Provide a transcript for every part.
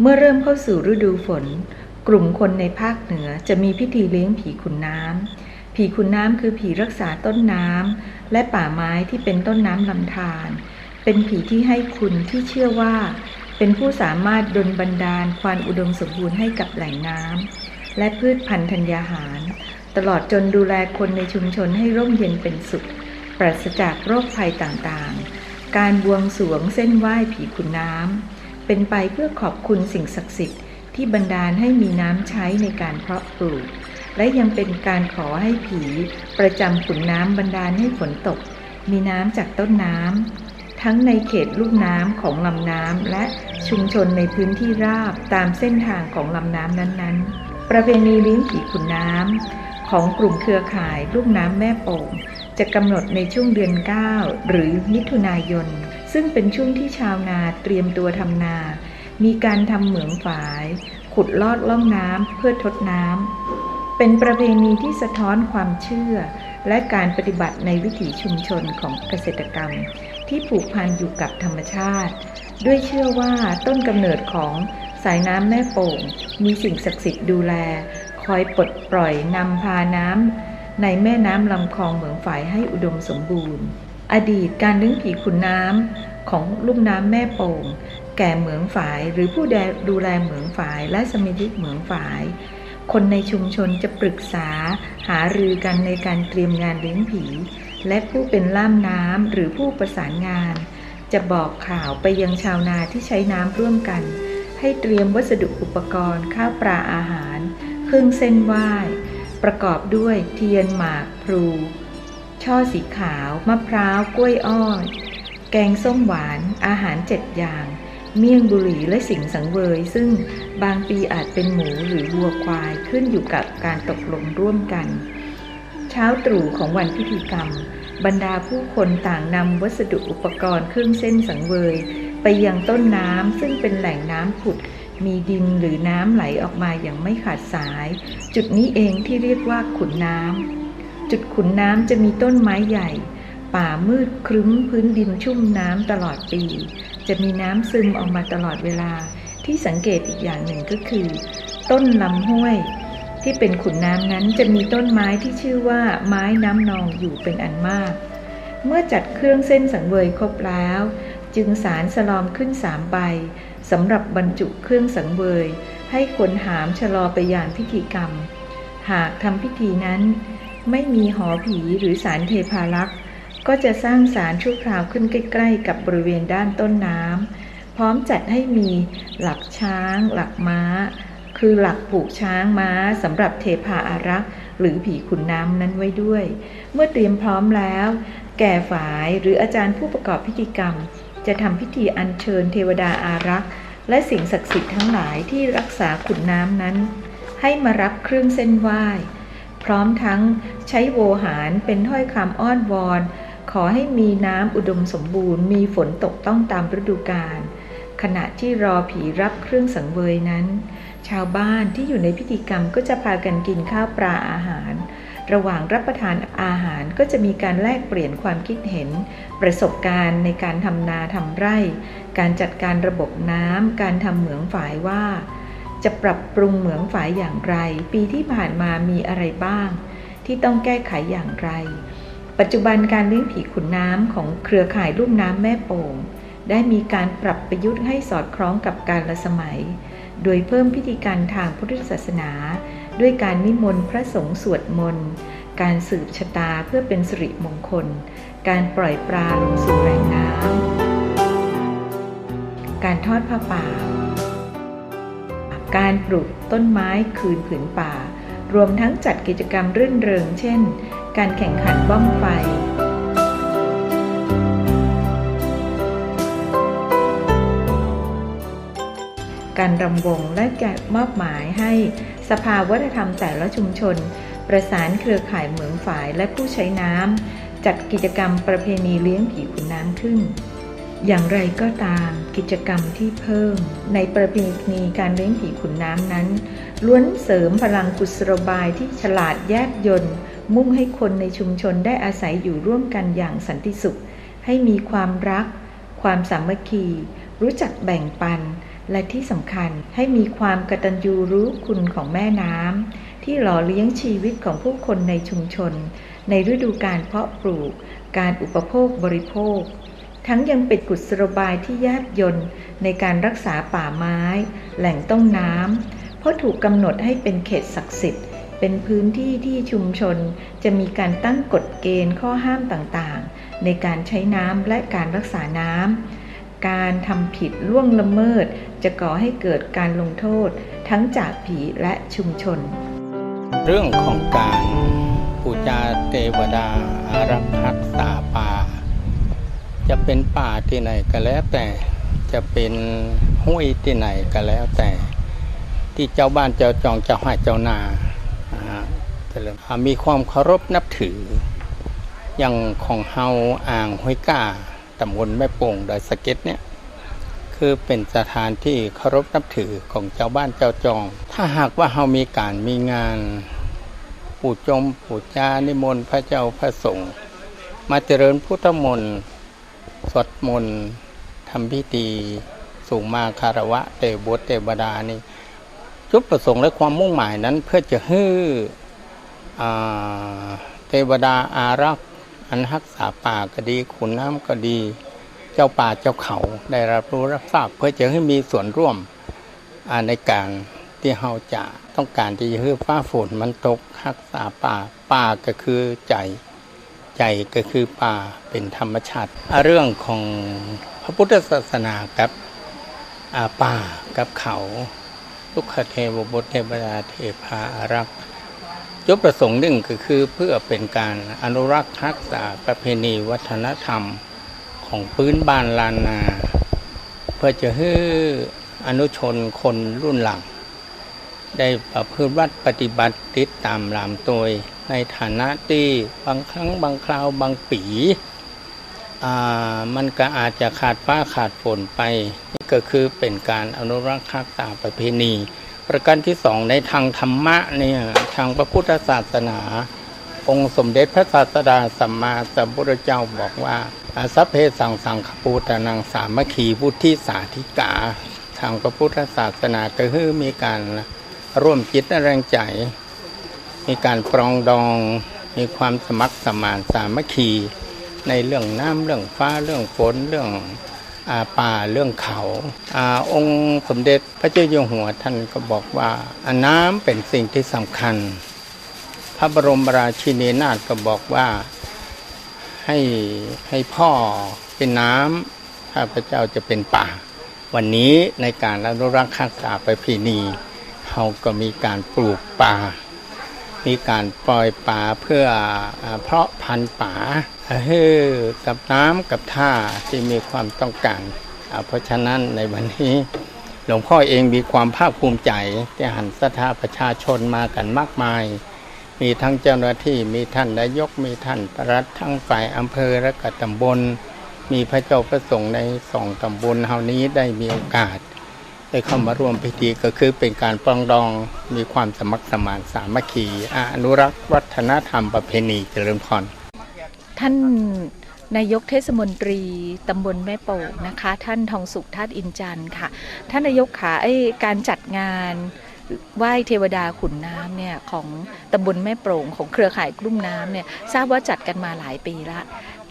เมื่อเริ่มเข้าสู่ฤดูฝน กลุ่มคนในภาคเหนือจะมีพิธีเลี้ยงผีขุนน้ำ ผีขุนน้ำคือผีรักษาต้นน้ำ และป่าไม้ที่เป็นต้นน้ำลำธารเป็นผีที่ให้คุณที่เชื่อว่า เป็นผู้สามารถดลบันดาลความอุดมสมบูรณ์ให้กับแหล่งน้ำและพืชพันธุ์ธัญญาหาร ตลอดจนดูแลคนในชุมชนให้ร่มเย็นเป็นสุข ปราศจากโรคภัยต่างๆ การบวงสรวงเส้นไหว้ผีขุนน้ำ เป็นไปเพื่อขอบคุณสิ่งศักดิ์สิทธิ์ที่บันดาลให้มีน้ำใช้ในการเพาะปลูก และยังเป็นการขอให้ผี ประจำขุนน้ำบันดาลให้ฝนตก มีน้ำจากต้นน้ำทั้งในเขตลูกน้ำของลำน้ำและชุมชนในพื้นที่ราบตามเส้นทางของลำน้ำนั้นๆ ประเพณีเลี้ยงผีขุนน้ำของกลุ่มเครือข่ายลูกน้ำแม่โป่งจะกำหนดในช่วงเดือน 9 หรือมิถุนายน ซึ่งเป็นช่วงที่ชาวนาเตรียมตัวทำนา มีการทำเหมืองฝาย ขุดลอดล่องน้ำเพื่อทดน้ำ เป็นประเพณีที่สะท้อนความเชื่อ และการปฏิบัติในวิถีชุมชนของเกษตรกรรม ที่ผูกพันอยู่กับธรรมชาติ ด้วยเชื่อว่าต้นกำเนิดของสายน้ำแม่โป่ง มีสิ่งศักดิ์สิทธิ์ดูแล คอยปลดปล่อยนำพาน้ำในแม่น้ำลำคลองเหมืองฝายให้อุดมสมบูรณ์ อดีตการเลี้ยงผีขุนน้ำของลุ่มน้ำแม่โป่ง แก่เหมืองฝายหรือผู้ดูแลเหมืองฝายและสมาชิเหมืองฝาย คนในชุมชนจะปรึกษาหารือกันในการเตรียมงานเลี้ยงผี และผู้เป็นล่ามน้ำหรือผู้ประสานงาน จะบอกข่าวไปยังชาวนาที่ใช้น้ำร่วมกัน ให้เตรียมวัสดุอุปกรณ์ข้าวปลาอาหาร เครื่องเส้นไหว้ ประกอบด้วยเทียนหมากพลู ช่อสีขาว มะพร้าว กล้วยอ้อย แกงส้มหวาน อาหารเจ็ดอย่าง เมี่ยงบุหรี่และสิ่งสังเวย ซึ่งบางปีอาจเป็นหมูหรือวัวควายขึ้นอยู่กับการตกลงร่วมกัน เช้าตรู่ของวันพิธีกรรม บรรดาผู้คนต่างนำวัสดุอุปกรณ์เครื่องเส้นสังเวย ไปยังต้นน้ำซึ่งเป็นแหล่งน้ำผุดมีดินหรือน้ำไหลออกมาอย่างไม่ขาดสาย จุดนี้เองที่เรียกว่าขุนน้ำ จุดขุนน้ำจะมีต้นไม้ใหญ่ ป่ามืดครึ้มพื้นดินชุ่มน้ำตลอดปี จะมีน้ำซึมออกมาตลอดเวลา ที่สังเกตอีกอย่างหนึ่งก็คือ ต้นลำห้วย ที่เป็นขุนน้ำนั้นจะมีต้นไม้ที่ชื่อว่าไม้น้ำนองอยู่เป็นอันมาก เมื่อจัดเครื่องเส้นสังเวยครบแล้ว จึงสารสลอมขึ้นสามใบสำหรับบรรจุเครื่องสังเวย ให้คนหามชะลอไปอย่างพิธีกรรม หากทำพิธีนั้น ไม่มีหอผีหรือสารเทพารักษ์ ก็จะสร้างสารชั่วคราวขึ้นใกล้ๆ กับบริเวณด้านต้นน้ำพร้อมจัดให้มีหลักช้าง หลักม้า คือหลักผูกช้างม้าสำหรับเทพาอารักษ์ หรือผีขุนน้ำนั้นไว้ด้วย เมื่อเตรียมพร้อมแล้ว แก่ฝ่ายหรืออาจารย์ผู้ประกอบพิธีกรรม จะทำพิธีอัญเชิญเทวดาอารักษ์ และสิ่งศักดิ์สิทธิ์ทั้งหลายที่รักษาขุนน้ำนั้น ให้มารับเครื่องเส้นไหว้ พร้อมทั้งใช้โวหารเป็นถ้อยคำอ้อนวอน ขอให้มีน้ำอุดมสมบูรณ์ มีฝนตกต้องตามฤดูกาลขณะที่รอผีรับเครื่องสังเวยนั้น ชาวบ้านที่อยู่ในพิธีกรรมก็จะพากันกินข้าวปลาอาหาร ระหว่างรับประทานอาหารก็จะมีการแลกเปลี่ยนความคิดเห็น ประสบการณ์ในการทำนาทำไร่ การจัดการระบบน้ำการทำเหมืองฝายว่า จะปรับปรุงเหมืองฝายอย่างไร ปีที่ผ่านมามีอะไรบ้าง ที่ต้องแก้ไขอย่างไร ปัจจุบันการเลี้ยงผีขุนน้ำของเครือข่ายลุ่มน้ำแม่โป่ง ได้มีการปรับประยุทธ์ให้สอดคล้องกับการละสมัย โดยเพิ่มพิธีการทางพุทธศาสนา ด้วยการนิมนต์พระสงฆ์สวดมนต์การสืบชะตาเพื่อเป็นสิริมงคล การปล่อยปลาลงสู่แหล่งน้ำการทอดผ้าป่า การปลูกต้นไม้คืนผืนป่า รวมทั้งจัดกิจกรรมรื่นเริง เช่น การแข่งขันบ้องไฟการรำวงและการมอบหมายให้สภาวัฒนธรรมแต่ละชุมชน ประสานเครือข่ายเหมืองฝายและผู้ใช้น้ำจัดกิจกรรมประเพณีเลี้ยงผีขุนน้ำขึ้น อย่างไรก็ตาม กิจกรรมที่เพิ่ม ในประเพณีการเลี้ยงผีขุนน้ำนั้น ล้วนเสริมพลังกุศโลบายที่ฉลาดแยบยนต์มุ่งให้คนในชุมชนได้อาศัยอยู่ร่วมกันอย่างสันติสุข ให้มีความรัก ความสามัคคี รู้จักแบ่งปัน และที่สำคัญให้มีความกตัญญูรู้คุณของแม่น้ำที่หล่อเลี้ยงชีวิตของผู้คนในชุมชน ในฤดูการเพาะปลูก การอุปโภคบริโภค ทั้งยังเป็นกุศโลบายที่แยบยนต์ในการรักษาป่าไม้ แหล่งต้นน้ำเพราะถูกกำหนดให้เป็นเขตศักดิ์สิทธิ์ เป็นพื้นที่ที่ชุมชนจะมีการตั้งกฎเกณฑ์ข้อห้ามต่างๆ ในการใช้น้ำและการรักษาน้ำการทำผิดล่วงละเมิด จะก่อให้เกิดการลงโทษ ทั้งจากผีและชุมชน เรื่องของการปูจาเทวดาอารักษ์รักษาป่า จะเป็นป่าที่ไหนก็แล้วแต่ จะเป็นห้วยที่ไหนก็แล้วแต่ ที่เจ้าบ้านเจ้าจองเจ้าห้เจ้านาอ่าแต่ละอ่ามีความเคารพนับถือ อย่างของเฮาอ่างห้วยก้าตำบลแม่โป่งดอยสะเก็ดเนี่ยคือเป็นสถานที่เคารพนับถือของเจ้าบ้านเจ้าจอง ถ้าหากว่าเฮามีการมีงานปู่จมปู่จานิมนต์พระเจ้าพระสงฆ์มาเจริญพุทธมนต์ สวดมนต์ทำพิธีสูงมาคารวะเตวตเตวดานี่จุดประสงค์และความมุ่งหมายนั้นเพื่อจะฮื้ออ่าเทวดาอารักษ์อันรักษาป่าก็ดีขุนน้ำก็ดี เจ้าป่าเจ้าเขาได้รับรู้รับทราบเพื่อจะให้มีส่วนร่วมในการที่เราจะต้องการที่จะให้ฟ้าฝนมันตกรักษาป่าป่าก็คือใจ ใจก็คือป่าเป็นธรรมชาติ เรื่องของพระพุทธศาสนากับป่ากับเขาทุกขเทวบุตรเทวดาเทพาอารักษ์จุดประสงค์หนึ่งก็คือเพื่อเป็นการอนุรักษ์รักษาประเพณีวัฒนธรรมของพื้นบ้านลานนา เพื่อจะให้อนุชนคนรุ่นหลัง ได้ประพฤติวัดปฏิบัติติดตามรามโตย ในฐานะที่บางครั้งบางคราวบางปีมันก็อาจจะขาดฟ้าขาดฝนไป นี่ก็คือเป็นการอนุรักษ์รักษาประเพณี ประการที่สองในทางธรรมะเนี่ยทางพระพุทธศาสนา องค์สมเด็จพระศาสดาสัมมาสัมพุทธเจ้าบอกว่าอาสัพเพสังสังขปูตนังสามัคคีพุทธิสาธิกา ทางพระพุทธศาสนาก็คือมีการร่วมจิตแรงใจ มีการปรองดองมีความสมัครสมานสามัคคี ในเรื่องน้ำเรื่องฟ้าเรื่องฝนเรื่องอาป่าเรื่องเขาอาองค์สมเด็จพระเจ้าอยู่หัวท่านก็บอกว่าอน้ำเป็นสิ่งที่สำคัญ พระบรมราชินีนาถก็บอกว่าให้ให้พ่อเป็นน้ำข้าพเจ้าจะเป็นป่า วันนี้ในการอนุรักษ์รักษาประเพณีเราก็มีการปลูกป่า มีการปล่อยป่าเพื่อเพาะพันธุ์ป่าให้กับน้ำกับท่าที่มีความต้องการ เพราะฉะนั้นในวันนี้หลวงพ่อเองมีความภาคภูมิใจที่หันศรัทธาประชาชนมากันมากมาย มีทั้งเจ้าหน้าที่มีท่านนายกมีท่านปลัดทั้งฝ่ายอำเภอและก็ตำบล มีพระเจ้าประสงค์ในสองตำบลเฮานี้ได้มีโอกาส ได้เข้ามาร่วมพิธีก็คือเป็นการปองดองมีความสมัครสมานสามัคคีอนุรักษ์วัฒนธรรมประเพณีเจริญพรท่านนายกเทศมนตรีตำบลแม่โป่งนะคะ ท่านทองสุขทัดอินจันทร์ค่ะ ท่านนายกขาไอการจัดงานไหว้เทวดาขุนน้ำเนี่ยของตำบลแม่โปร่งของเครือข่ายกลุ่มน้ำเนี่ยทราบว่าจัดกันมาหลายปีละ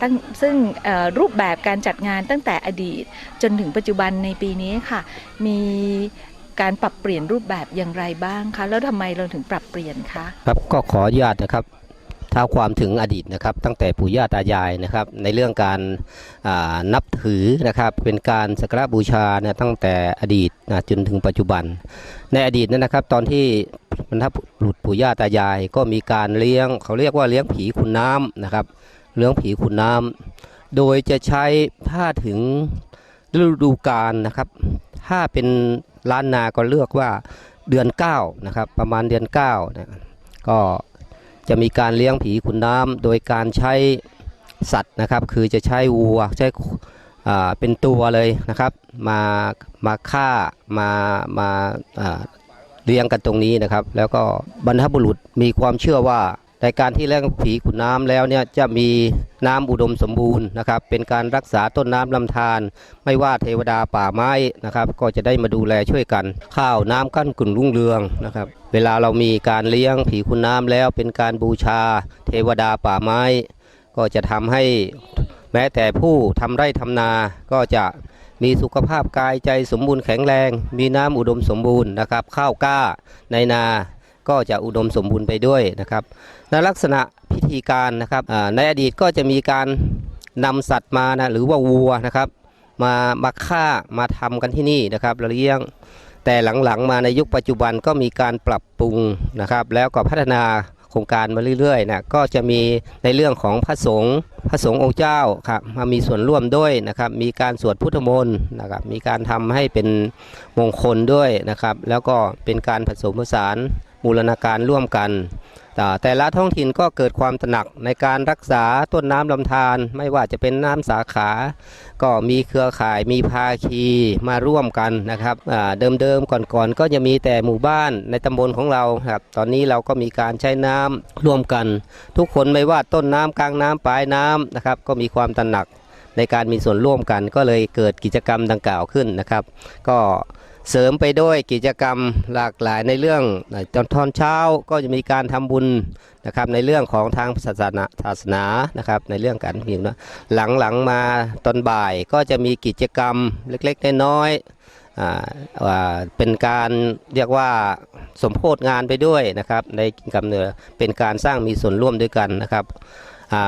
ตั้งซึ่งรูปแบบการจัดงานตั้งแต่อดีต จนถึงปัจจุบันในปีนี้ค่ะ มีการปรับเปลี่ยนรูปแบบอย่างไรบ้างคะ แล้วทำไมเราถึงปรับเปลี่ยนคะครับก็ขออนุญาตนะครับท้าความถึงอดีตนะครับตั้งแต่ปู่ย่าตายายนะครับในเรื่องการานับถือนะครับเป็นการสักการบูชาเนี่ยตั้งแต่อดีตนะจนถึงปัจจุบัน ในอดีตนั้นนะครับ ตอนที่บรรพบุรุษปู่ย่าตายายก็มีการเลี้ยงเขาเรียกว่าเลี้ยงผีขุนน้ำนะครับ เลี้ยงผีขุนน้ำโดยจะใช้ผ้าถึงฤดูกาลนะครับ ถ้าเป็นล้านนาก็เลือกว่าเดือน9นะครับประมาณเดือน9นะก็จะมีการเลี้ยงผีขุนน้ำโดยการใช้สัตว์นะครับ คือจะใช้วัวใช้เป็นตัวเลยนะครับ มามาฆ่ามามาอ่าเลี้ยงกันตรงนี้นะครับ แล้วก็บรรพบุรุษมีความเชื่อว่า ในการที่เลี้ยงผีขุนน้ำแล้วเนี่ยจะมีน้ำอุดมสมบูรณ์นะครับ เป็นการรักษาต้นน้ำลำธารไม่ว่าเทวดาป่าไม้นะครับ ก็จะได้มาดูแลช่วยกัน ข้าวน้ำกั้นกลุ่นรุ่งเรืองนะครับ เวลาเรามีการเลี้ยงผีขุนน้ำแล้วเป็นการบูชา เทวดาป่าไม้ ก็จะทำให้แม้แต่ผู้ทำไร่ทำนาก็จะมีสุขภาพกายใจสมบูรณ์แข็งแรง มีน้ำอุดมสมบูรณ์นะครับ ข้าวกล้าในนา ก็จะอุดมสมบูรณ์ไปด้วยนะครับในลักษณะพิธีการนะครับในอดีตก็จะมีการนำสัตว์มานะหรือว่าวัวนะครับ มามาฆ่ามาทำกันที่นี่นะครับเลี้ยงแต่หลังๆมาในยุคปัจจุบันก็มีการปรับปรุงนะครับ แล้วก็พัฒนาโครงการมาเรื่อยๆนะก็จะมีในเรื่องของพระสงฆ์พระสงฆ์องค์เจ้าครับมามีส่วนร่วมด้วยนะครับ มีการสวดพุทธมนต์นะครับ มีการทำให้เป็นมงคลด้วยนะครับ แล้วก็เป็นการผสมผสาน บูรณาการร่วมกัน แต่ละท้องถิ่นก็เกิดความตระหนักในการรักษาต้นน้ำลำธารไม่ว่าจะเป็นน้ำสาขา ก็มีเครือข่ายมีภาคีมาร่วมกันนะครับเดิมๆก่อนๆ ก็จะมีแต่หมู่บ้านในตำบลของเราครับตอนนี้เราก็มีการใช้น้ำร่วมกัน ทุกคนไม่ว่าต้นน้ำกลางน้ำปลายน้ำนะครับก็มีความตระหนักในการมีส่วนร่วมกันก็เลยเกิดกิจกรรมดังกล่าวขึ้นนะครับ ก็ เสริมไปด้วยกิจกรรมหลากหลายในเรื่องตอนตอนเช้าก็จะมีการทำบุญนะครับในเรื่องของทางศาสนาศาสนานะครับในเรื่องการพิมพ์นะหลังหลังๆมาตอนบ่ายก็จะมีกิจกรรมเล็กๆน้อยๆอ่าว่าเป็นการเรียกว่าสมโพธงานไปด้วยนะครับในกิจกรรมเนื้อเป็นการสร้างมีส่วนร่วมด้วยกันนะครับ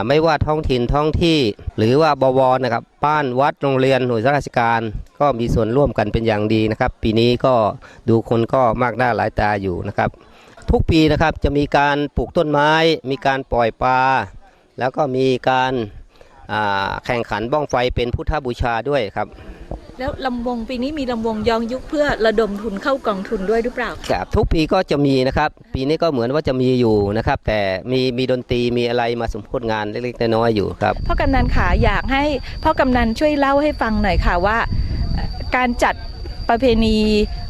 ไม่ว่าท้องถิ่นท้องที่หรือว่าบวรนะครับบ้านวัดโรงเรียนหน่วยราชการ ก็มีส่วนร่วมกันเป็นอย่างดีนะครับ ปีนี้ก็ดูคนก็มากหน้าหลายตาอยู่นะครับ ทุกปีนะครับจะมีการปลูกต้นไม้ มีการปล่อยปลาแล้วก็มีการแข่งขันบ้องไฟเป็นพุทธบูชาด้วยครับ แล้วลำวงปีนี้มีลำวงย้อนยุคเพื่อระดมทุนเข้ากองทุนด้วยหรือเปล่าครับทุกปีก็จะมีนะครับ ปีนี้ก็เหมือนว่าจะมีอยู่นะครับ แต่มีมีดนตรีมีอะไรมาสมโพธงานเล็กๆน้อยๆอยู่ครับพ่อกำนันขาอยากให้พ่อกำนันช่วยเล่าให้ฟังหน่อยค่ะว่าเอ่อการจัดประเพณี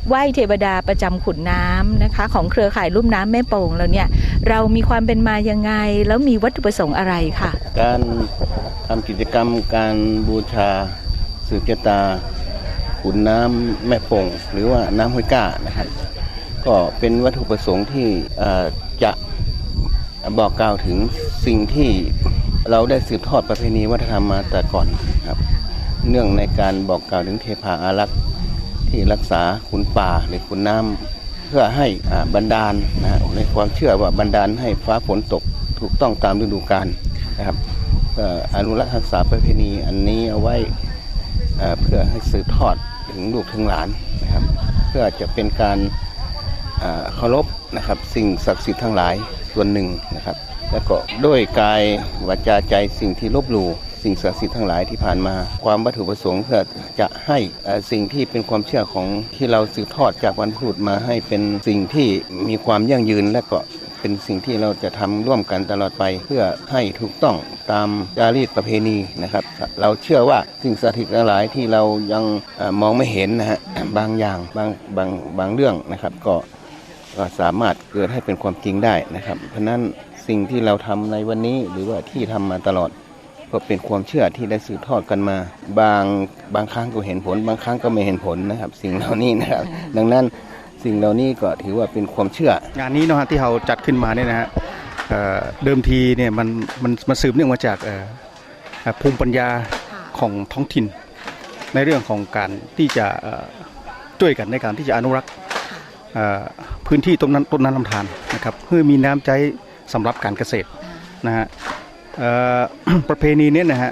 ไหว้เทวดาประจำขุนน้ำนะคะ ของเครือข่ายลุ่มน้ำแม่โป่งแล้วเนี่ยเรามีความเป็นมายังไง แล้วมีวัตถุประสงค์อะไรค่ะ การทำกิจกรรมการบูชา สืบชะตาขุนน้ำแม่ป่งหรือว่าน้ำห้วยก้านะครับก็เป็นวัตถุประสงค์ที่จะบอกกล่าวถึงสิ่งที่เราได้สืบทอดประเพณีวัฒนธรรมมาแต่ก่อนครับ เนื่องในการบอกกล่าวถึงเทพาอารักษ์ที่รักษาขุนป่าหรือขุนน้ำเพื่อให้บันดาลนะฮะในความเชื่อว่าบันดาลให้ฟ้าฝนตกถูกต้องตามฤดูกาลนะครับอนุรักษ์รักษาประเพณีอันนี้เอาไว้ เพื่อให้สืบทอดถึงลูกถึงหลานนะครับ เพื่อจะเป็นการเคารพนะครับ สิ่งศักดิ์สิทธิ์ทั้งหลายส่วนหนึ่งนะครับ แล้วก็ด้วยกายวาจาใจสิ่งที่ลบหลู่สิ่งศักดิ์สิทธิ์ทั้งหลายที่ผ่านมา ความวัตถุประสงค์เพื่อจะให้สิ่งที่เป็นความเชื่อของที่เราสืบทอดจากวันพุธมาให้เป็นสิ่งที่มีความยั่งยืนและก็ เป็นสิ่งที่เราจะทำร่วมกันตลอดไป เพื่อให้ถูกต้องตามจารีตประเพณีนะครับ เราเชื่อว่าสิ่งสถิตทั้งหลายที่เรายังเออมองไม่เห็นนะฮะบางอย่างบางบางบางเรื่องนะครับ ก็ก็สามารถเกิดให้เป็นความจริงได้นะครับ เพราะฉะนั้นสิ่งที่เราทำในวันนี้หรือว่าที่ทำมาตลอดก็เป็นความเชื่อที่ได้สืบทอดกันมา บางบางครั้งก็เห็นผล บางครั้งก็ไม่เห็นผลนะครับ สิ่งเหล่านี้นะครับ ดังนั้น สิ่งเหล่านี้ก็ถือว่าเป็นความเชื่อ งานนี้เนาะฮะที่เราจัดขึ้นมาเนี่ยนะฮะเอ่อเดิมทีเนี่ยมันมันมันสืบเนื่องมาจากเอ่อเอ่อภูมิปัญญาของท้องถิ่น ในเรื่องของการที่จะเอ่อช่วยกันในการที่จะอนุรักษ์เอ่อพื้นที่ต้นนั้นต้นน้ำลำธารนะครับเพื่อมีน้ำใจสำหรับการเกษตรนะฮะเอ่อ ประเพณีเนี้นะฮะ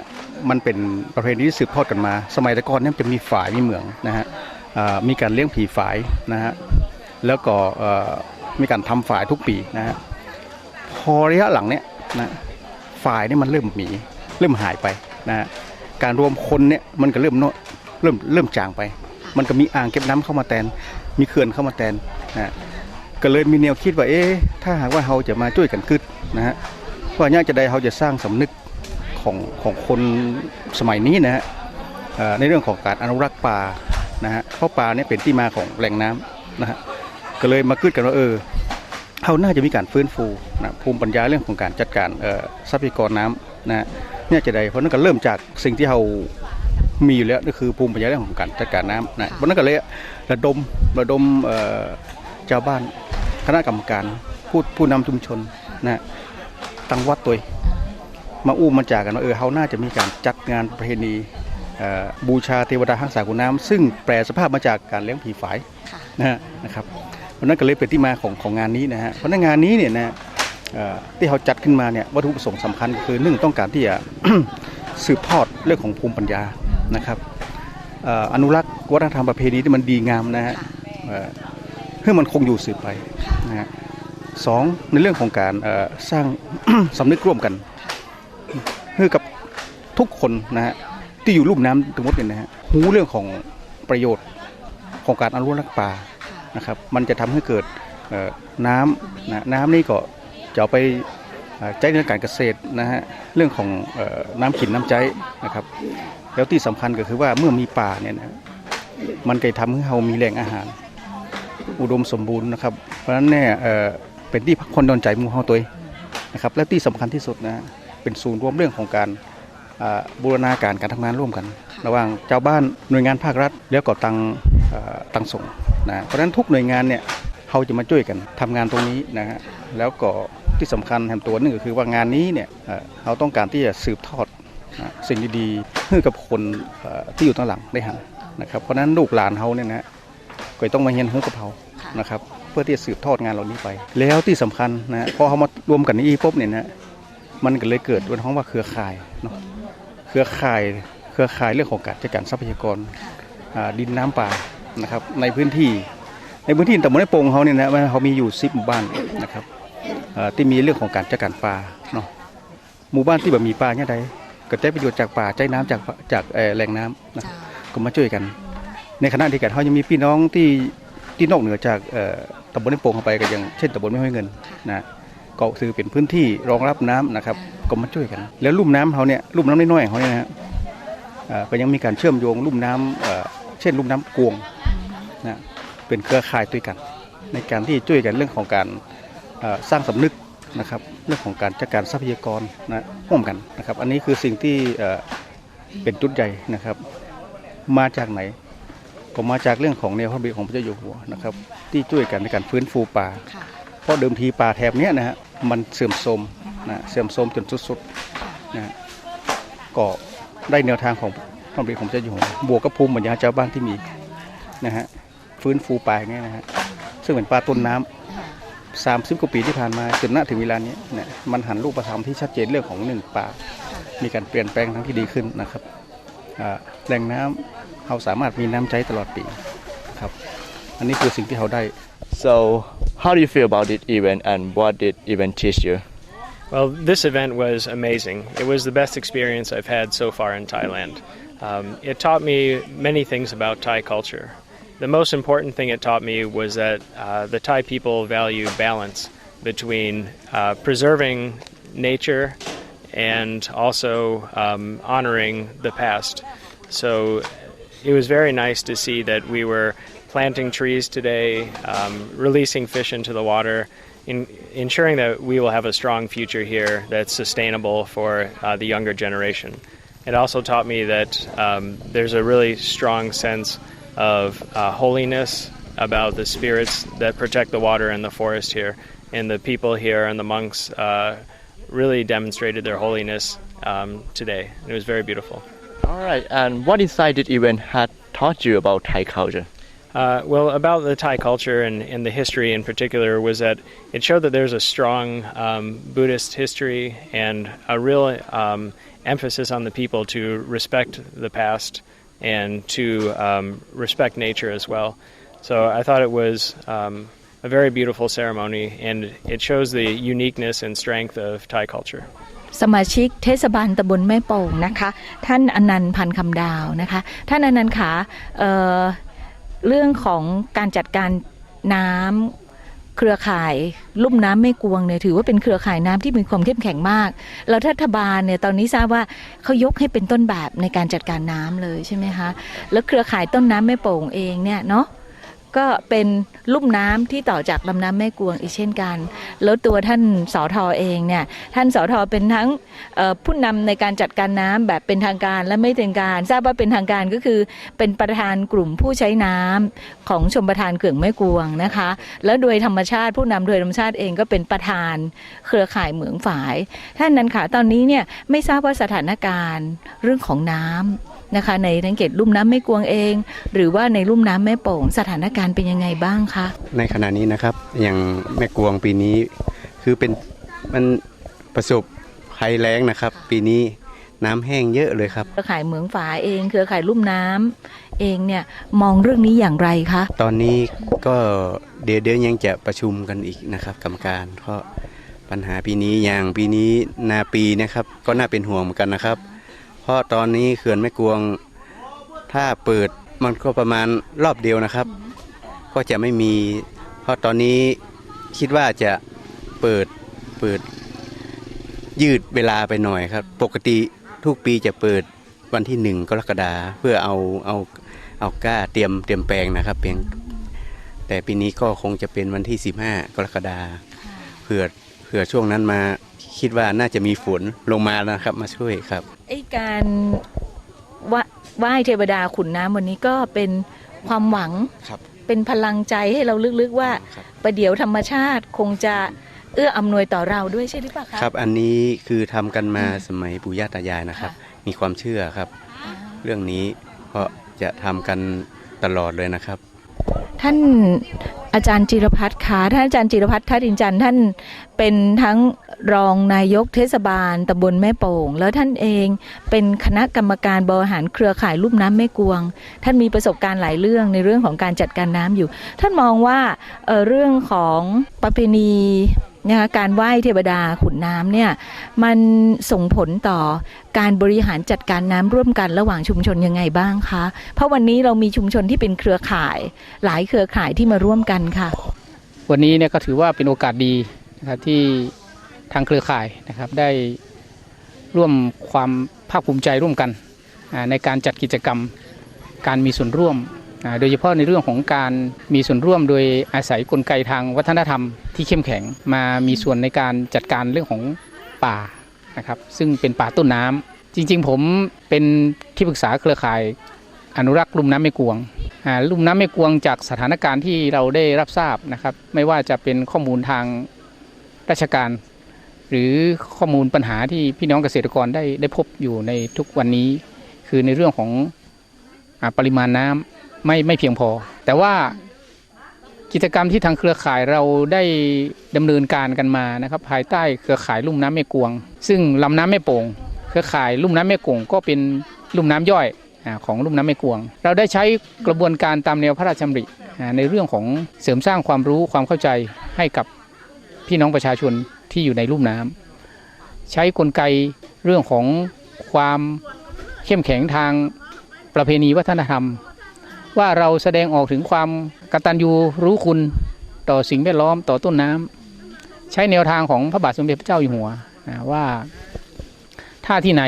มันเป็นประเพณีที่สืบทอดกันมา สมัยแต่ก่อนเนี่ยจะมีฝ่ายมีเหมืองนะฮะ มีการเลี้ยงผีฝ่ายนะฮะแล้วก็มีการทำฝ่ายทุกปีนะฮะพอระยะหลังเนี้ยนะฝ่ายนี่มันเริ่มหมีเริ่มหายไปนะฮะการรวมคนเนี่ยมันก็เริ่มน้อยเริ่มเริ่มจางไป มันก็มีอ่างเก็บน้ำเข้ามาแทนมีเขื่อนเข้ามาแทนนะก็เลยมีแนวคิดว่าเอ๊ะถ้าหากว่าเราจะมาช่วยกันขึ้นนะฮะว่าน่าจะได้เราจะสร้างสำนึกของของคนสมัยนี้นะฮะในเรื่องของการอนุรักษ์ป่า นะฮะเพราะป่าเนี่ยเป็นที่มาของแหล่งน้ำนะฮะก็เลยมาคิดกันว่าเออเขาน่าจะมีการฟื้นฟูนะภูมิปัญญาเรื่องของการจัดการเอ่อทรัพยากรน้ำนะเนี่ยจะได้เพราะนั้นก็เริ่มจากสิ่งที่เรามีอยู่แล้วก็คือภูมิปัญญาเรื่องของการจัดการน้ำนะเพราะนั้นก็เลยระดมระดมเอ่อชาวบ้านคณะกรรมการผู้ผู้นำชุมชนนะตั้งวัดตัวเองมาอู้มาจากกันว่าเออเขาน่าจะมีการจัดงานประเพณีเอ่อ บูชาเทวดาหักษาขุนน้ำซึ่งแปลสภาพมาจากการเลี้ยงผีฝายนะฮะนะครับเพราะนั้นก็เลยเป็นที่มาของของงานนี้นะฮะเพราะในงานนี้เนี่ยนะเอ่อที่เขาจัดขึ้นมาเนี่ยวัตถุประสงค์สำคัญก็คือหนึ่งต้องการที่จะสืบทอดเรื่องของภูมิปัญญานะครับเอ่ออนุรักษ์วัฒนธรรมประเพณีที่มันดีงามนะฮะเอ่อเพื่อมันคงอยู่สืบไปนะฮะสองในเรื่องของการเอ่อสร้างสำนึกร่วมกันเพื่อกับทุกคนนะฮะ ที่อยู่ลุ่มน้ำทั้งหมดเนี่ยนะฮะรู้เรื่องของประโยชน์ของการอนุรักษ์ป่านะครับมันจะทำให้เกิดน้ำนะน้ำนี่ก็จะเอาไปใช้ในการเกษตรนะฮะเรื่องของน้ำกินน้ำใจนะครับ แล้วที่สำคัญก็คือว่าเมื่อมีป่าเนี่ยนะมันก็จะทำให้เรามีแหล่งอาหาร อุดมสมบูรณ์นะครับ เพราะฉะนั้นเนี่ยเป็นที่พักผ่อนอนใจมู่เฮาตัวนะครับและที่สำคัญที่สุดนะฮะเป็นศูนย์รวมเรื่องของการ บูรณาการการทำงานร่วมกัน ระหว่างเจ้าบ้านหน่วยงานภาครัฐ แล้วก็ตังเอ่อตังส่งนะเพราะฉะนั้นทุกหน่วยงานเนี่ยเขาจะมาช่วยกันทำงานตรงนี้นะฮะแล้วก็ที่สำคัญแห่งตัวหนึงก็คือว่างานนี้เนี่ยเอ่อเขาต้องการที่จะสืบทอดนะสิ่งดีๆให้กับคนเอ่อที่อยู่ข้างหลังได้หันนะครับเพราะฉะนั้นลูกหลานเขาเนี่ยนะก็ต้องมาเรียนรู้กับเขานะครับเพื่อที่จะสืบทอดงานเหล่านี้ไป แล้วที่สำคัญนะพอเขามารวมกันในอีปุ๊บเนี่ยนะมันก็เลยเกิดเป็นห้องว่าเครือข่ายเนาะเค รือข่ายเครือข่ายเรื่องของการจัดการทรัพยากรอ่าดินน้ำป่านะครับในพื้นที่ในพื้นที่ตำบลในโป่งเขาเนี่ยนะมันเขามีอยู่10หมู่บ้านนะครับอ่าที่มีเรื่องของการจัดการป่าเนาะหมู่บ้านที่แบบมีป่าเนี่ยใดก็ใช้ประโยชน์จากป่าใช้น้ำจากจากเอ่อแหล่งน้ำนะก็มาช่วยกัน ในขณะเดียวกันเขายังมีพี่น้องที่ที่นอกเหนือจากเอ่อตำบลในโป่งเข้าไปก็อยังเช่นตำบลไม่ห้วยเงินนะ ก็ถือเป็นพื้นที่รองรับน้ำนะครับก็มาช่วยกัน แล้วลุ่มน้ำเขาเนี่ยลุ่มน้ำน้อยๆของเขาเนี่ยนะฮะเอ่อก็ยังมีการเชื่อมโยงลุ่มน้ำเอ่อเช่น ลุ่มน้ำกวงนะเป็นเครือข่ายด้วยกัน ในการที่ช่วยกันเรื่องของการเอ่อสร้างสำนึกนะครับเรื่องของการจัดการทรัพยากรนะร่วมกันนะครับ อันนี้คือสิ่งที่เอ่อเป็นจุดใหญ่นะครับ มาจากไหนก็มาจากเรื่องของแนวพระบิดของพระเจ้าอยู่หัวนะครับ ที่ช่วยกันในการฟื้นฟูป่า เพราะเดิมทีป่าแถบเนี้ยนะฮะ มันเสื่อมโทรมนะเสื่อมโทรมจนสุดๆนะก็ได้แนวทางของพระบิดของเจ้าอยู่หัวบวกกับภูมิปัญญาชาวบ้านที่มีนะฮะฟื้นฟูป่าอย่างเงี้ยนะฮะซึ่งเป็นป่าต้นน้ำสามสิบกว่าปีที่ผ่านมาจนณถึงเวลานี้เนี่ยมันหันรูปธรรมที่ชัดเจนเรื่องของหนึ่งป่ามีการเปลี่ยนแปลงทั้งที่ดีขึ้นนะครับแหล่งน้ำเราสามารถมีน้ำใช้ตลอดปีครับ อันนี้คือสิ่งที่เราได้ So, how do you feel about this event and what did event teach you? Well, this event was amazing. It was the best experience I've had so far in Thailand. Um, it taught me many things about Thai culture. The most important thing it taught me was that uh, the Thai people value balance between uh, preserving nature and also um, honoring the past. So it was very nice to see that we were planting trees today, um, releasing fish into the water, in, ensuring that we will have a strong future here that's sustainable for uh, the younger generation. It also taught me that um, there's a really strong sense of uh, holiness about the spirits that protect the water and the forest here. And the people here and the monks uh, really demonstrated their holiness um, today. It was very beautiful. All right, and what inside this event had taught you about Thai culture? Uh, well, about the Thai culture and, and the history in particular was that it showed that there's a strong um, Buddhist history and a real um, emphasis on the people to respect the past and to um, respect nature as well. So I thought it was um, a very beautiful ceremony and it shows the uniqueness and strength of Thai culture. สมาชิกเทศบาลตำบลแม่โป่งนะคะ ท่านอนันต์พันธ์คำดาวนะคะ ท่านอนันต์ขา เรื่องของการจัดการน้ำเครือข่ายลุ่มน้ำไม่กวงเนี่ยถือว่าเป็นเครือข่ายน้ำที่มีความเข้มแข็งมาก แล้วรัฐบาลเนี่ยตอนนี้ทราบว่าเขายกให้เป็นต้นแบบในการจัดการน้ำเลยใช่ไหมคะ แล้วเครือข่ายต้นน้ำแม่โป่งเองเนี่ยเนาะก็เป็น ลุ่มน้ำที่ต่อจากลำน้ำแม่กวงอีกเช่นกัน แล้วตัวท่านสอทอเองเนี่ยท่านสอทอเป็นทั้งผู้นำในการจัดการน้ำแบบเป็นทางการและไม่เป็นการ ทราบว่าเป็นทางการก็คือเป็นประธานกลุ่มผู้ใช้น้ำของชมประทานเขื่องแม่กวงนะคะ แล้วโดยธรรมชาติผู้นำโดยธรรมชาติเองก็เป็นประธานเครือข่ายเหมืองฝาย ท่านนั้นค่ะตอนนี้เนี่ยไม่ทราบว่าสถานการณ์เรื่องของน้ำ นะคะ ในทั้งเขตลุ่มน้ำแม่กวงเอง หรือว่าในลุ่มน้ำแม่โป่ง สถานการณ์เป็นยังไงบ้างคะในขณะนี้นะครับอย่างแม่กวงปีนี้ คือเป็นมันประสบภัยแล้งนะครับ ปีนี้น้ำแห้งเยอะเลยครับเครือข่ายเหมืองฝายเอง เครือข่ายลุ่มน้ำเองเนี่ยมองเรื่องนี้อย่างไรคะตอนนี้ก็เดี๋ยวเดี๋ยวยังจะประชุมกันอีกนะครับ กรรมการเพราะปัญหาปีนี้อย่างปีนี้นาปีนะครับ ก็น่าเป็นห่วงเหมือนกันนะครับ เพราะตอนนี้เขื่อนแม่กวง ถ้าเปิดมันก็ประมาณรอบเดียวนะครับ ก็จะไม่มี เพราะตอนนี้คิดว่าจะเปิดเปิดยืดเวลาไปหน่อยครับ ปกติทุกปีจะเปิดวันที่หนึ่งกรกฎาเพื่อเอาเอาเอากล้าเตรียมเตรียมแปลงนะครับเพียงแต่ปีนี้ก็คงจะเป็นวันที่ 15 กรกฎาเผื่อเผื่อช่วงนั้นมา คิดว่าน่าจะมีฝนลงมานะครับ มาช่วยครับไอ้การไหว้ไหว้เทวดาขุนน้ำวันนี้ก็เป็นความหวังครับเป็นพลังใจให้เราลึกๆว่าครับประเดี๋ยวธรรมชาติคงจะเอื้ออำนวยต่อเราด้วยใช่หรือเปล่าคะครับ อันนี้คือทำกันมาสมัยปู่ย่าตายายนะครับ มีความเชื่อครับอ่าเรื่องนี้เพราะจะทำกันตลอดเลยนะครับ ท่านอาจารย์จิรพัฒน์คะท่านอาจารย์จิรพัฒน์ทัดินจันทร์ท่านเป็นทั้ง รองนายกเทศบาลตำบลแม่โป่ง แล้วท่านเองเป็นคณะกรรมการบริหารเครือข่ายลุ่มน้ำแม่กวง ท่านมีประสบการณ์หลายเรื่องในเรื่องของการจัดการน้ำอยู่ ท่านมองว่าเเรื่องของประเพณีนะคะการไหว้เทวดาขุนน้ำเนี่ยมันส่งผลต่อการบริหารจัดการน้ำร่วมกันระหว่างชุมชนยังไงบ้างคะ เพราะวันนี้เรามีชุมชนที่เป็นเครือข่าย หลายเครือข่ายที่มาร่วมกันค่ะ วันนี้เนี่ยก็ถือว่าเป็นโอกาสดีนะครับที่ ทางเครือข่ายนะครับได้ร่วมความภาคภูมิใจร่วมกันในการจัดกิจกรรมการมีส่วนร่วม โดยเฉพาะในเรื่องของการมีส่วนร่วมโดยอาศัยกลไกทางวัฒนธรรมที่เข้มแข็งมามีส่วนในการจัดการเรื่องของป่านะครับซึ่งเป็นป่าต้นน้ำจริงๆ ผมเป็นที่ปรึกษาเครือข่ายอนุรักษ์ลุ่มน้ำแม่กวงลุ่มน้ำแม่กวงจากสถานการณ์ที่เราได้รับทราบนะครับไม่ว่าจะเป็นข้อมูลทางราชการ หรือข้อมูลปัญหาที่พี่น้องเกษตรกรได้ได้พบอยู่ในทุกวันนี้ คือในเรื่องของอปริมาณน้ำไม่ไม่เพียงพอ แต่ว่ากิจกรรมที่ทางเครือข่ายเราได้ดำเนินการกันมานะครับ ภายใต้เครือข่ายลุ่มน้ำแม่กวง ซึ่งลำน้ำแม่โป่งเครือข่ายลุ่มน้ำแม่กวงก็เป็นลุ่มน้ำย่อยของลุ่มน้ำแม่กวง เราได้ใช้กระบวนการตามแนวพระราชดำริในเรื่องของเสริมสร้างความรู้ความเข้าใจให้กับพี่น้องประชาชน ที่อยู่ในลุ่มน้ำใช้กลไกเรื่องของความเข้มแข็งทางประเพณีวัฒนธรรม ว่าเราแสดงออกถึงความกตัญญูรู้คุณต่อสิ่งแวดล้อมต่อต้นน้ำใช้แนวทางของพระบาทสมเด็จพระเจ้าอยู่หัวอ่าว่าถ้าที่ไหน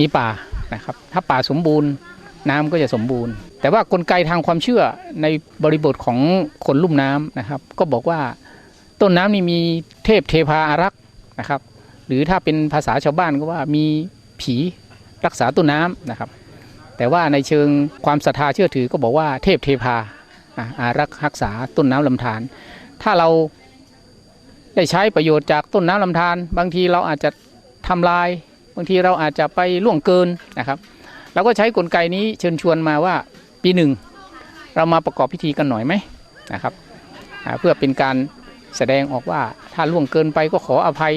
มีป่านะครับ ถ้าป่าสมบูรณ์น้ำก็จะสมบูรณ์ แต่ว่ากลไกทางความเชื่อในบริบทของคนลุ่มน้ำนะครับ ก็บอกว่า ต้นน้ำนี่มีเทพเทพาอารักษ์นะครับ หรือถ้าเป็นภาษาชาวบ้านก็ว่ามีผีรักษาต้นน้ำนะครับ แต่ว่าในเชิงความศรัทธาเชื่อถือก็บอกว่าเทพเทพาอารักษ์รักษาต้นน้ำลำธารถ้าเราได้ใช้ประโยชน์จากต้นน้ำลำธารบางทีเราอาจจะทำลาย บางทีเราอาจจะไปล่วงเกินนะครับเราก็ใช้กลไกนี้เชิญชวนมาว่าปีหนึ่งเรามาประกอบพิธีกันหน่อยไหมนะครับเพื่อเป็นการ แสดงออกว่าถ้าล่วงเกินไปก็ขออภัย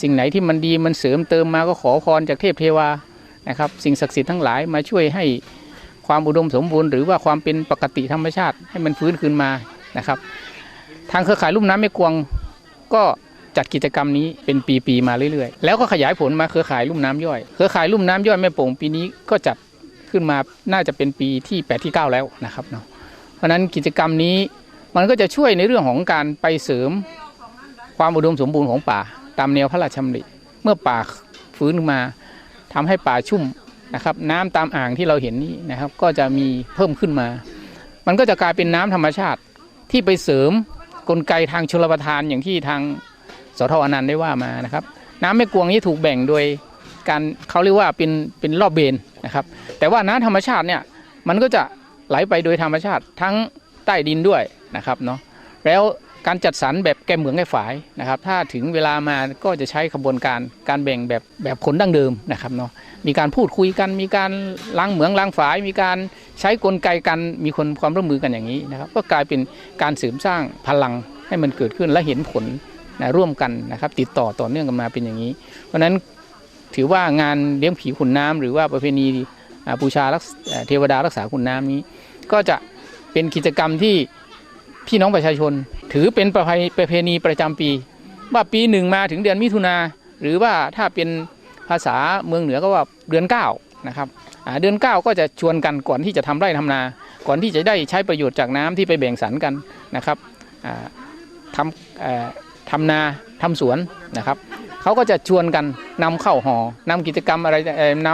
สิ่งไหนที่มันดีมันเสริมเติมมาก็ขอพรจากเทพเทวานะครับ สิ่งศักดิ์สิทธิ์ทั้งหลายมาช่วยให้ความอุดมสมบูรณ์หรือว่าความเป็นปกติธรรมชาติให้มันฟื้นคืนมานะครับ ทางเครือข่ายลุ่มน้ำแม่กวงก็จัดกิจกรรมนี้เป็นปีๆมาเรื่อยๆ แล้วก็ขยายผลมาเครือข่ายลุ่มน้ำย่อย เครือข่ายลุ่มน้ำย่อยแม่โป่งปีนี้ก็จัดขึ้นมาน่าจะเป็นปีที่ 8 ที่ 9 แล้วนะครับเนาะเพราะนั้นกิจกรรมนี้ มันก็จะช่วยในเรื่องของการไปเสริมความอุดมสมบูรณ์ของป่า ตามแนวพระราชดำริเมื่อป่าฟื้นมาทำให้ป่าชุ่มนะครับ น้ำตามอ่างที่เราเห็นนี่นะครับ ก็จะมีเพิ่มขึ้นมา มันก็จะกลายเป็นน้ำธรรมชาติที่ไปเสริมกลไกทางชลประทานอย่างที่ทางสทอนันต์ได้ว่ามานะครับ น้ำแม่กวงนี้ถูกแบ่งโดยการเขาเรียกว่าเป็นเป็นรอบเบนนะครับ แต่ว่าน้ำธรรมชาติเนี่ยมันก็จะไหลไปโดยธรรมชาติทั้งใต้ดินด้วย นะครับเนาะแล้วการจัดสรรแบบแกมเหมืองแกฝายนะครับ ถ้าถึงเวลามาก็จะใช้ขบวนการการแบ่งแบบแบบผลดั้งเดิมนะครับเนาะมีการพูดคุยกัน มีการล้างเหมืองล้างฝาย มีการใช้กลไกกันมีคนความร่วมมือกันอย่างนี้นะครับ ก็กลายเป็นการเสริมสร้างพลังให้มันเกิดขึ้นและเห็นผลนะร่วมกันนะครับติดต่อต่อเนื่องกันมาเป็นอย่างนี้ เพราะฉะนั้นถือว่างานเลี้ยงผีขุนน้ำหรือว่าประเพณีบูชาเอ่อเทวดารักษาขุนน้ำนี้ ก็จะเป็นกิจกรรมที่ พี่น้องประชาชน ถือเป็นประเพประเพณีประจำปี ว่าปีหนึ่งมาถึงเดือนมิถุนาหรือว่าถ้าเป็นภาษาเมืองเหนือก็ว่าเดือน9นะครับเดือน 9 ก็จะชวนกันก่อนที่จะทำไร่ทำนา ก่อนที่จะได้ใช้ประโยชน์จากน้ำที่ไปแบ่งสรรกันนะครับทำทำนาทำสวนนะครับเขาก็จะชวนกันนำเข้าห่อนำกิจกรรมอะไรน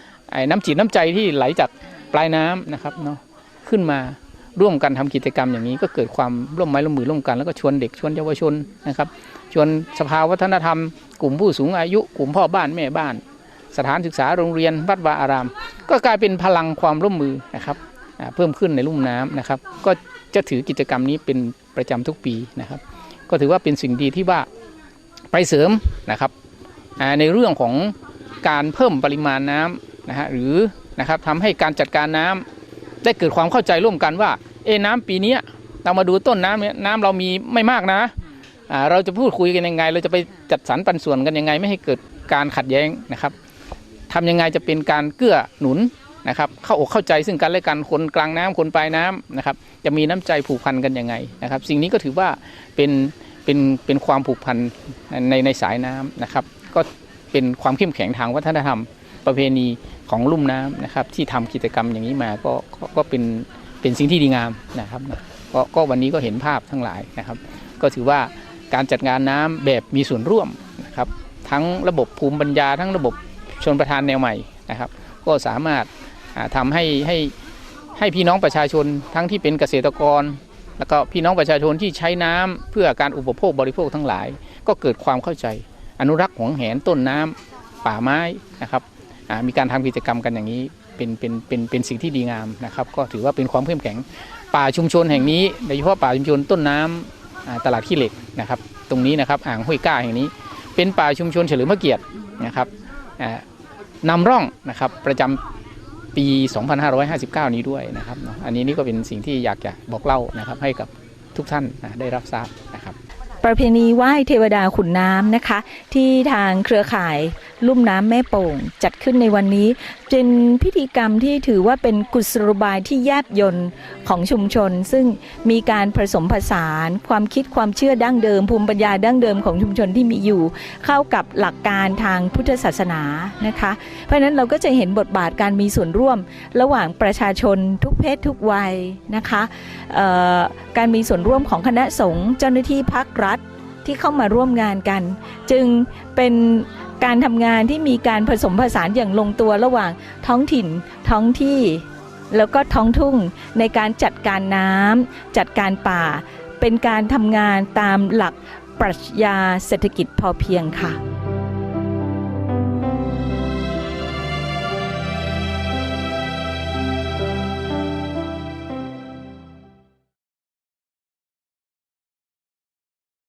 ำน้ำจิตน้ำใจที่ไหลจากปลายน้ำนะครับเนาะขึ้นมา ร่วมกันทำกิจกรรมอย่างนี้ก็เกิดความร่วมไม้ร่วมมือร่วมกันแล้วก็ชวนเด็กชวนเยาวชนนะครับ ชวนสภาวัฒนธรรม กลุ่มผู้สูงอายุ กลุ่มพ่อบ้านแม่บ้าน สถานศึกษาโรงเรียนวัดวาอาราม ก็กลายเป็นพลังความร่วมมือนะครับเพิ่มขึ้นในลุ่มน้ำนะครับ ก็จะถือกิจกรรมนี้เป็นประจำทุกปีนะครับ ก็ถือว่าเป็นสิ่งดีที่ว่าไปเสริมนะครับในเรื่องของการเพิ่มปริมาณน้ำนะฮะหรือนะครับทำให้การจัดการน้ำ ได้เกิดความเข้าใจร่วมกันว่า เอะน้ำปีนี้เรามาดูต้นน้ำเนี่ยน้ำเรามีไม่มากนะเราจะพูดคุยกันยังไง เราจะไปจัดสรรปันส่วนกันยังไง ไม่ให้เกิดการขัดแย้งนะครับทำยังไงจะเป็นการเกื้อหนุนนะครับ เข้าอกเข้าใจซึ่งกันและกันคนกลางน้ำคนปลายน้ำนะครับ จะมีน้ำใจผูกพันกันยังไงนะครับ สิ่งนี้ก็ถือว่าเป็นเป็นเป็นความผูกพันในในสายน้ำนะครับ ก็เป็นความเข้มแข็งทางวัฒนธรรมประเพณี ของลุ่มน้ำนะครับ ที่ทำกิจกรรมอย่างนี้มาก็ก็ก็เป็นเป็นสิ่งที่ดีงามนะครับก็ก็วันนี้ก็เห็นภาพทั้งหลายนะครับ ก็ถือว่าการจัดงานน้ำแบบมีส่วนร่วมนะครับ ทั้งระบบภูมิปัญญา ทั้งระบบชนประทานแนวใหม่นะครับ ก็สามารถาทำให้ให้ให้พี่น้องประชาชนทั้งที่เป็นเกษตรกร แล้วก็พี่น้องประชาชนที่ใช้น้ำเพื่อการอุปโภคบริโภคทั้งหลาย ก็เกิดความเข้าใจ อนุรักษ์หวงแหนต้นน้ำป่าไม้นะครับ มีการทำกิจกรรมกันอย่างนี้เป็นเป็นเป็นเป็นสิ่งที่ดีงามนะครับ ก็ถือว่าเป็นความเข้มแข็งป่าชุมชนแห่งนี้โดยเฉพาะป่าชุมชนต้นน้ำอ่าตลาดขี้เหล็กนะครับ ตรงนี้นะครับอ่างห้วยก้าแห่งนี้ เป็นป่าชุมชนเฉลิมพระเกียรตินะครับนำร่องนะครับประจำปี 2559 นี้ด้วยนะครับ อันนี้นี่ก็เป็นสิ่งที่อยากจะบอกเล่านะครับให้กับทุกท่านได้รับทราบนะครับ ประเพณีไหว้เทวดาขุนน้ำนะคะ ที่ทางเครือข่าย ลุ่มน้ำแม่โป่ง จัดขึ้นในวันนี้ เป็นพิธีกรรมที่ถือว่าเป็นกุศโลบายที่แยบยนต์ของชุมชน ซึ่งมีการผสมผสาน ความคิดความเชื่อดั้งเดิม ภูมิปัญญาดั้งเดิมของชุมชนที่มีอยู่ เข้ากับหลักการทางพุทธศาสนานะคะ เพราะฉะนั้นเราก็จะเห็นบทบาทการมีส่วนร่วม ระหว่างประชาชนทุกเพศทุกวัยนะคะการมีส่วนร่วมของคณะสงฆ์เจ้าหน้าที่ภาครัฐที่เข้ามาร่วมงานกัน จึงเป็น การทำงานที่มีการผสมผสานอย่างลงตัวระหว่างท้องถิ่น ท้องที่ แล้วก็ท้องทุ่งในการจัดการน้ำจัดการป่า เป็นการทำงานตามหลักปรัชญาเศรษฐกิจพอเพียงค่ะ